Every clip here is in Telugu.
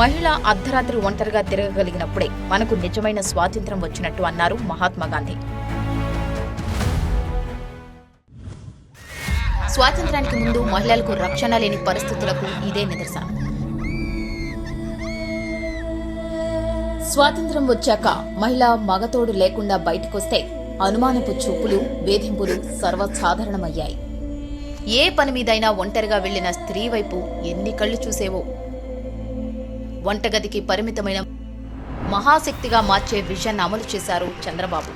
మహిళ అర్ధరాత్రి ఒంటరిగా తిరగగలిగినప్పుడే మనకు నిజమైన స్వాతంత్రం వచ్చినట్టు అన్నారు మహాత్మా గాంధీ. స్వాతంత్రానికి ముందు మహిళలకు రక్షణ లేని పరిస్థితులకు ఇదే నిదర్శనం. స్వాతంత్రం వచ్చాక మహిళ మగతోడు లేకుండా బయటకొస్తే అనుమానపు చూపులు వేధింపులు సర్వసాధారణమయ్యాయి. ఏ పని మీదైనా ఒంటరిగా వెళ్ళిన స్త్రీ వైపు ఎన్ని కళ్ళు చూసేవో వంటగదికి పరిమితమైన మహాశక్తిగా మార్చే విజన్ అమలు చేశారు చంద్రబాబు.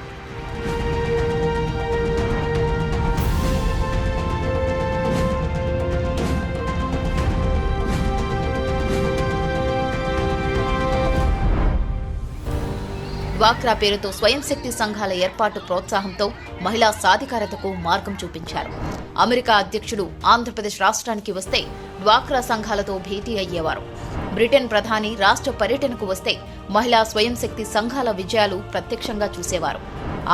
డ్వాక్రా పేరుతో స్వయం శక్తి సంఘాల ఏర్పాటు ప్రోత్సాహంతో మహిళా సాధికారతకు మార్గం చూపించారు. అమెరికా అధ్యక్షుడు ఆంధ్రప్రదేశ్ రాష్ట్రానికి వస్తే డ్వాక్రా సంఘాలతో భేటీ అయ్యేవారు. బ్రిటన్ ప్రధాని రాష్ట్ర పర్యటనకు వస్తే మహిళా స్వయం శక్తి సంఘాల విజయాలు ప్రత్యక్షంగా చూసేవారు.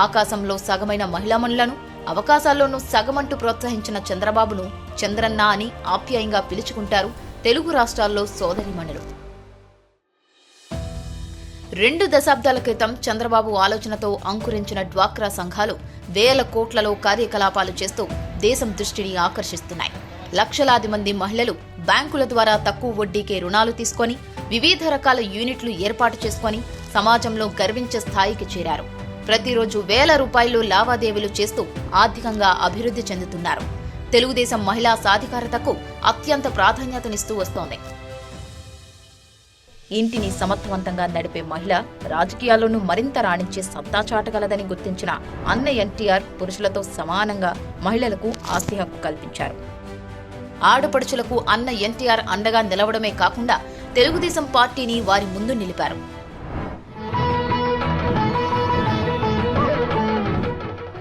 ఆకాశంలో సగమైన మహిళామణులను అవకాశాల్లోనూ సగమంటూ ప్రోత్సహించిన చంద్రబాబును చంద్రన్న అని ఆప్యాయంగా పిలుచుకుంటారు తెలుగు రాష్ట్రాల్లో సోదరిమణులు రెండు దశాబ్దాల క్రితం చంద్రబాబు ఆలోచనతో అంకురించిన డ్వాక్రా సంఘాలు వేల కోట్లలో కార్యకలాపాలు చేస్తూ దేశం దృష్టిని ఆకర్షిస్తున్నాయి. లక్షలాది మంది మహిళలు బ్యాంకుల ద్వారా తక్కువ వడ్డీకే రుణాలు తీసుకొని వివిధ రకాల యూనిట్లు ఏర్పాటు చేసుకొని సమాజంలో గర్వించే స్థాయికి చేరారు. ప్రతిరోజు వేల రూపాయలు లావాదేవీలు చేస్తూ ఆర్థికంగా అభివృద్ధి చెందుతున్నారు. తెలుగుదేశం మహిళా సాధికారతకు అత్యంత ప్రాధాన్యతనిస్తూ వస్తోంది. ఇంటిని సమర్థవంతంగా నడిపే మహిళ రాజకీయాల్లోనూ మరింత రాణించే సత్తా చాటగలదని గుర్తించిన అన్న ఎన్టీఆర్ పురుషులతో సమానంగా మహిళలకు ఆస్తి హక్కు కల్పించారు. ఆడపడుచులకు అన్న ఎన్టీఆర్ అండగా నిలవడమే కాకుండా తెలుగుదేశం పార్టీని వారి ముందు నిలిపారు.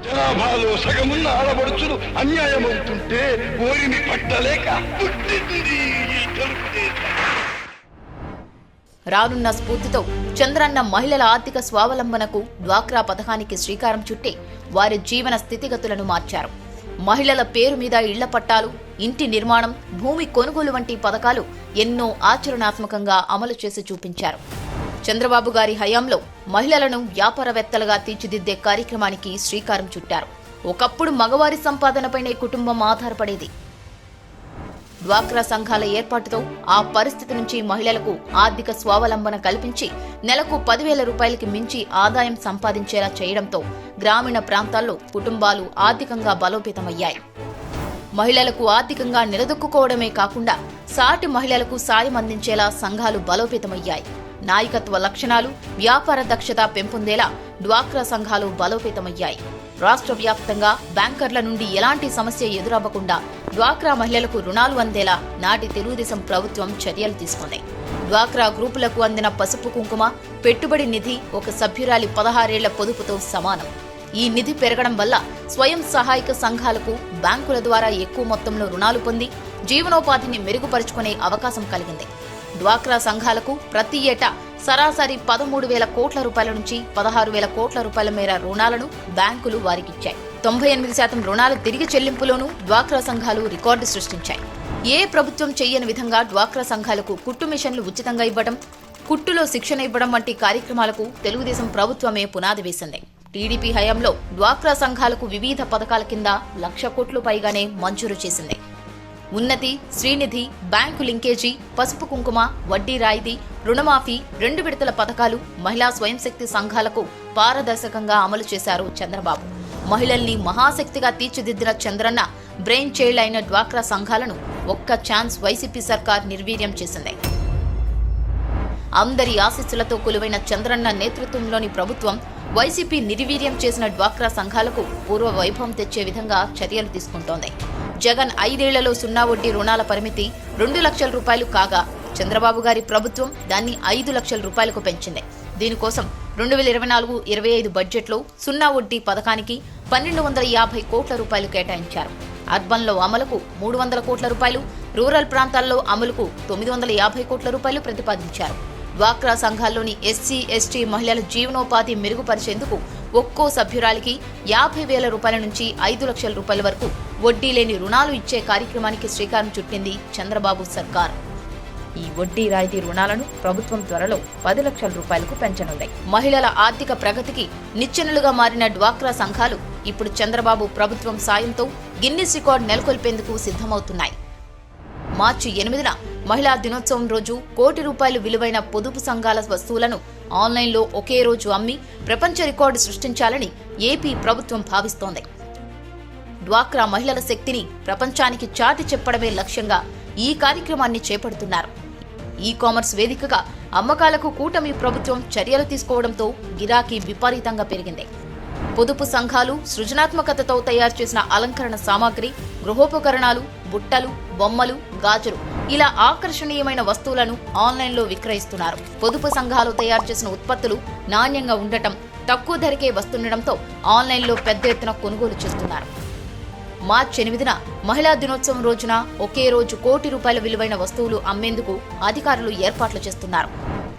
జనాభాలో సగమున్న అన్యాయమవుతుంటే ఓరిని పట్టలేక రానున్న స్ఫూర్తితో చంద్రన్న మహిళల ఆర్థిక స్వావలంబనకు డ్వాక్రా పథకానికి శ్రీకారం చుట్టి వారి జీవన స్థితిగతులను మార్చారు. మహిళల పేరు మీద ఇళ్ళ పట్టాలు ఇంటి నిర్మాణం భూమి కొనుగోలు వంటి పథకాలు ఎన్నో ఆచరణాత్మకంగా అమలు చేసి చూపించారు. చంద్రబాబు గారి హయాంలో మహిళలను వ్యాపారవేత్తలుగా తీర్చిదిద్దే కార్యక్రమానికి శ్రీకారం చుట్టారు. ఒకప్పుడు మగవారి సంపాదనపైనే కుటుంబం ఆధారపడేది. డ్వాక్రా సంఘాల ఏర్పాటుతో ఆ పరిస్థితి నుంచి మహిళలకు ఆర్థిక స్వావలంబన కల్పించి నెలకు పదివేల రూపాయలకి మించి ఆదాయం సంపాదించేలా చేయడంతో గ్రామీణ ప్రాంతాల్లో కుటుంబాలు ఆర్థికంగా బలోపేతమయ్యాయి. మహిళలకు ఆర్థికంగా నిలదొక్కుకోవడమే కాకుండా సాటి మహిళలకు సాయం అందించేలా సంఘాలు బలోపేతమయ్యాయి. నాయకత్వ లక్షణాలు వ్యాపార దక్షత పెంపొందేలా డ్వాక్రా సంఘాలు బలోపేతమయ్యాయి. రాష్ట్ర వ్యాప్తంగా బ్యాంకర్ల నుండి ఎలాంటి సమస్య ఎదురవ్వకుండా డ్వాక్రా మహిళలకు రుణాలు అందేలా నాటి తెలుగుదేశం ప్రభుత్వం చర్యలు తీసుకుంది. డ్వాక్రా గ్రూపులకు అందిన పసుపు కుంకుమ పెట్టుబడి నిధి ఒక సభ్యురాలి పదహారేళ్ళ పొదుపుతో సమానం. ఈ నిధి పెరగడం వల్ల స్వయం సహాయక సంఘాలకు బ్యాంకుల ద్వారా ఎక్కువ మొత్తంలో రుణాలు పొంది జీవనోపాధిని మెరుగుపరుచుకునే అవకాశం కలిగింది. డ్వాక్రా సంఘాలకు ప్రతి ఏటా సరాసరి పదమూడు వేల కోట్ల రూపాయల నుంచి పదహారు వేల కోట్ల రూపాయల మేర రుణాలను బ్యాంకులు వారికిచ్చాయి. తొంభై ఎనిమిది శాతం రుణాల తిరిగి చెల్లింపులోనూ డ్వాక్రా సంఘాలు రికార్డు సృష్టించాయి. ఏ ప్రభుత్వం చేయని విధంగా డ్వాక్రా సంఘాలకు కుట్టు మిషన్లు ఉచితంగా ఇవ్వడం కుట్టులో శిక్షణ ఇవ్వడం వంటి కార్యక్రమాలకు తెలుగుదేశం ప్రభుత్వమే పునాది వేసింది. టీడీపీ హయాంలో డ్వాక్రా సంఘాలకు వివిధ పథకాల కింద లక్ష కోట్లు పైగానే మంజూరు చేసింది. ఉన్నతి శ్రీనిధి బ్యాంకు లింకేజీ పసుపు కుంకుమ వడ్డీ రాయితీ రుణమాఫీ రెండు విడతల పథకాలు మహిళా స్వయం శక్తి సంఘాలకు పారదర్శకంగా అమలు చేశారు చంద్రబాబు. మహిళల్ని మహాశక్తిగా తీర్చిదిద్దిన చంద్రన్న బ్రెయిన్ చైల్డ్ అయిన డ్వాక్రా సంఘాలను ఒక్క ఛాన్స్ వైసీపీ సర్కార్ నిర్వీర్యం చేసింది. అందరి ఆశీస్సులతో కొలువైన చంద్రన్న నేతృత్వంలోని ప్రభుత్వం వైసీపీ నిర్వీర్యం చేసిన డ్వాక్రా సంఘాలకు పూర్వ వైభవం తెచ్చే విధంగా చర్యలు తీసుకుంటోంది. జగన్ ఐదేళ్ళలో సున్నా వడ్డీ రుణాల పరిమితి రెండు లక్షల రూపాయలు కాగా చంద్రబాబు గారి ప్రభుత్వం దాన్ని ఐదు లక్షల రూపాయలకు పెంచింది. దీనికోసం రెండు వేల ఇరవై నాలుగు ఇరవై ఐదు బడ్జెట్లో సున్నా వడ్డీ పథకానికి పన్నెండు వందల యాభై కోట్ల రూపాయలు కేటాయించారు. అర్బన్లో అమలుకు మూడు వందల కోట్ల రూపాయలు రూరల్ ప్రాంతాల్లో అమలుకు తొమ్మిది వందల యాభై కోట్ల రూపాయలు ప్రతిపాదించారు. డ్వాక్రా సంఘాల్లోని ఎస్సీ ఎస్టీ మహిళల జీవనోపాధి మెరుగుపరిచేందుకు ఒక్కో సభ్యురాలికి యాభై వేల రూపాయల నుంచి ఐదు లక్షల రూపాయల వరకు వడ్డీ లేని రుణాలు ఇచ్చే కార్యక్రమానికి శ్రీకారం చుట్టింది చంద్రబాబు సర్కార్. ఈ వడ్డీ రాయితీ రుణాలను ప్రభుత్వం త్వరలో పది లక్షల రూపాయలకు పెంచనుంది. మహిళల ఆర్థిక ప్రగతికి నిచ్చెనలుగా మారిన డ్వాక్రా సంఘాలు ఇప్పుడు చంద్రబాబు ప్రభుత్వం సాయంతో గిన్నిస్ రికార్డు నెలకొల్పేందుకు సిద్ధమవుతున్నాయి. మార్చి ఎనిమిదిన మహిళా దినోత్సవం రోజు కోటి రూపాయలు విలువైన పొదుపు సంఘాల వస్తువులను ఆన్లైన్లో ఒకే రోజు అమ్మి ప్రపంచ రికార్డు సృష్టించాలని ఏపీ ప్రభుత్వం భావిస్తోంది. డ్వాక్రా మహిళల శక్తిని ప్రపంచానికి చాటి చెప్పడమే లక్ష్యంగా ఈ కార్యక్రమాన్ని చేపడుతున్నారు. ఈ కామర్స్ వేదికగా అమ్మకాలకు కూటమి ప్రభుత్వం చర్యలు తీసుకోవడంతో గిరాకీ విపరీతంగా పెరిగింది. పొదుపు సంఘాలు సృజనాత్మకతతో తయారు చేసిన అలంకరణ సామాగ్రి గృహోపకరణాలు బుట్టలు బొమ్మలు గాజులు ఇలా ఆకర్షణీయమైన వస్తువులను ఆన్లైన్లో విక్రయిస్తున్నారు. పొదుపు సంఘాలు తయారు చేసిన ఉత్పత్తులు నాణ్యంగా ఉండటం తక్కువ ధరకే వస్తుండటంతో ఆన్లైన్లో పెద్ద ఎత్తున కొనుగోలు చేస్తున్నారు. మార్చి ఎనిమిదిన మహిళా దినోత్సవం రోజున ఒకే రోజు కోటి రూపాయల విలువైన వస్తువులు అమ్మేందుకు అధికారులు ఏర్పాట్లు చేస్తున్నారు.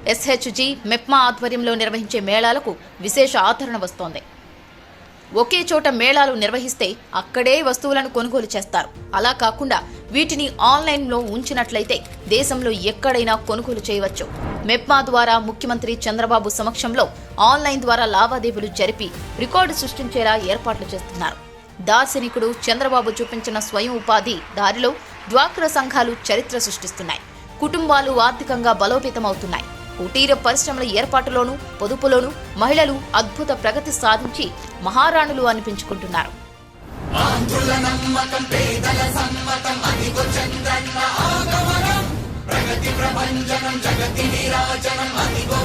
ఎస్హెచ్జి మెప్మా ఆధ్వర్యంలో నిర్వహించే మేళాలకు విశేష ఆదరణ వస్తోంది. ఒకే చోట మేళాలు నిర్వహిస్తే అక్కడే వస్తువులను కొనుగోలు చేస్తారు. అలా కాకుండా వీటిని ఆన్లైన్లో ఉంచినట్లయితే దేశంలో ఎక్కడైనా కొనుగోలు చేయవచ్చు. మెప్మా ద్వారా ముఖ్యమంత్రి చంద్రబాబు సమక్షంలో ఆన్లైన్ ద్వారా లావాదేవీలు జరిపి రికార్డు సృష్టించేలా ఏర్పాట్లు చేస్తున్నారు. దార్శనికుడు చంద్రబాబు చూపించిన స్వయం ఉపాధి దారిలో డ్వాక్రా సంఘాలు చరిత్ర సృష్టిస్తున్నాయి. కుటుంబాలు ఆర్థికంగా బలోపేతమవుతున్నాయి. కుటీర పరిశ్రమల ఏర్పాటులోనూ పొదుపులోనూ మహిళలు అద్భుత ప్రగతి సాధించి మహారాణులు అనిపించుకుంటున్నారు ప్రగతి ప్రపంచనం జగతి నిరాజనం అదిగో